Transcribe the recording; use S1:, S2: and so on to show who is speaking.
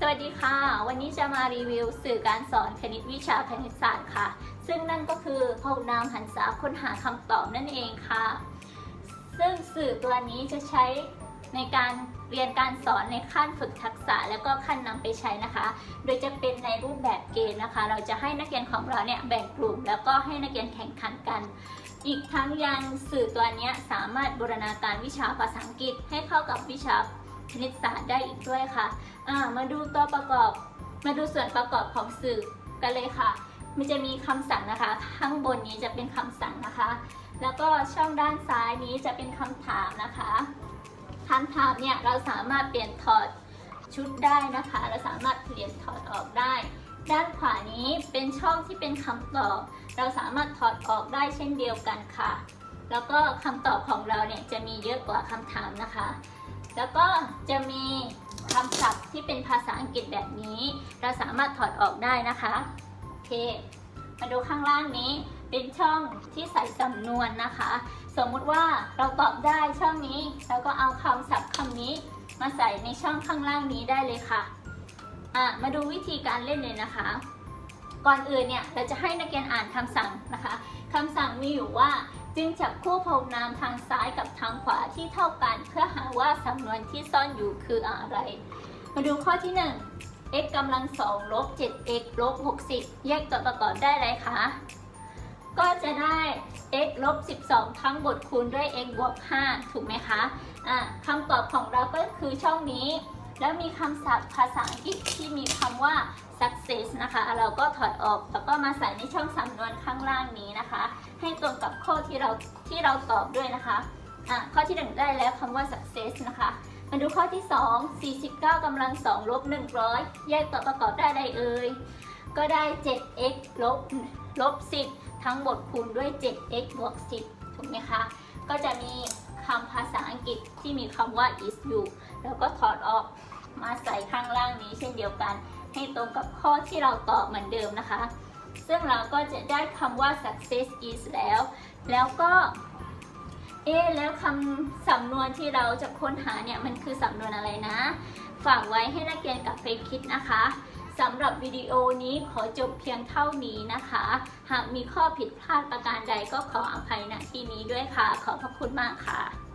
S1: สวัสดีค่ะ วันนี้จะมารีวิวสื่อการสอนคณิตวิชาคณิตศาสตร์ค่ะ ซึ่งนั่นก็คือพหุนามหันษาค้นหาคำตอบนั่นเองค่ะ ซึ่งสื่อตัวนี้จะใช้ในการเรียนการสอนในขั้นฝึกทักษะแล้วก็ขั้นนำไปใช้นะคะ โดยจะเป็นในรูปแบบเกมนะคะ เราจะให้นักเรียนของเราเนี่ยแบ่งกลุ่ม แล้วก็ให้นักเรียนแข่งขันกัน อีกทั้งยังสื่อตัวนี้สามารถบูรณาการวิชาภาษาอังกฤษให้เข้ากับวิชา คณิตศาสตร์ได้อีกด้วยค่ะอ่ามาดูตัวประกอบ มาดูส่วนประกอบของสื่อกันเลยค่ะ มันจะมีคำสั่งนะคะ ข้างบนนี้จะเป็นคำสั่งนะคะ แล้วก็ช่องด้านซ้ายนี้จะเป็นคำถามนะคะคำถามเนี่ยเราสามารถเปลี่ยนถอดชุดได้นะคะ เราสามารถเปลี่ยนถอดออกได้ ด้านขวานี้เป็นช่องที่เป็นคำตอบ เราสามารถถอดออกได้เช่นเดียวกันค่ะ แล้วก็คำตอบของเราเนี่ยจะมีเยอะกว่าคำถามนะคะ แล้วก็จะมีคำศัพท์ที่เป็นภาษาอังกฤษแบบนี้ เราสามารถถอดออกได้นะคะโอเค มาดูข้างล่างนี้เป็นช่องที่ใส่สำนวนนะคะ สมมุติว่าเราตอบได้ช่องนี้เราก็เอาคำศัพท์คำนี้ มาใส่ในช่องข้างล่างนี้ได้เลยค่ะอะ มาดูวิธีการเล่นเลยนะคะ ก่อนอื่นเนี่ยเราจะให้นักเรียนอ่านคำสั่งนะคะคำสั่งมีอยู่ว่า จึงจับคู่พหุนามทางซ้ายกับทางขวาที่เท่ากัน เพื่อหาว่าสำนวนที่ซ่อนอยู่คืออะไร มาดูข้อที่ 1 x กำลังสองลบ 7x ลบ 60 แยกตัวประกอบได้ไรคะ ก็จะได้ x ลบ 12 ทั้งบทคูณด้วย x บวก 5 ถูกไหมคะ อะคำตอบของเราก็คือช่องนี้ แล้วมีคำศัพท์ภาษาอังกฤษที่มีคำว่า success นะคะ เราก็ถอดออกแล้วก็มาใส่ในช่องสำนวนข้างล่างนี้นะคะ ให้ตรงกับข้อที่เราที่เราตอบด้วยนะคะอะข้อที่1ได้แล้วคำว่า success นะคะ มาดูข้อที่ 2 49กำลัง2ลบ100 แยกตัวประกอบได้ใดเอ่ยก็ได้ 7x ลบลบ10 ทั้งหมดคูณด้วย 7x บวก10 ถูกไหมคะ ก็จะมีคำภาษาอังกฤษที่มีคำว่า is อยู่แล้วก็ถอดออก มาใส่ข้างล่างนี้เช่นเดียวกัน ให้ตรงกับข้อที่เราตอบเหมือนเดิมนะคะ ซึ่งเราก็จะได้คำว่า success is แล้ว แล้วก็เอ๊แล้วคำสำนวนที่เราจะค้นหาเนี่ยมันคือสำนวนอะไรนะ ฝากไว้ให้นักเรียนกลับไปคิดนะคะสำหรับวิดีโอนี้ขอจบเพียงเท่านี้นะคะ หากมีข้อผิดพลาดประการใดก็ขออภัยณที่นี้ด้วยค่ะ ขอบพระคุณมากค่ะ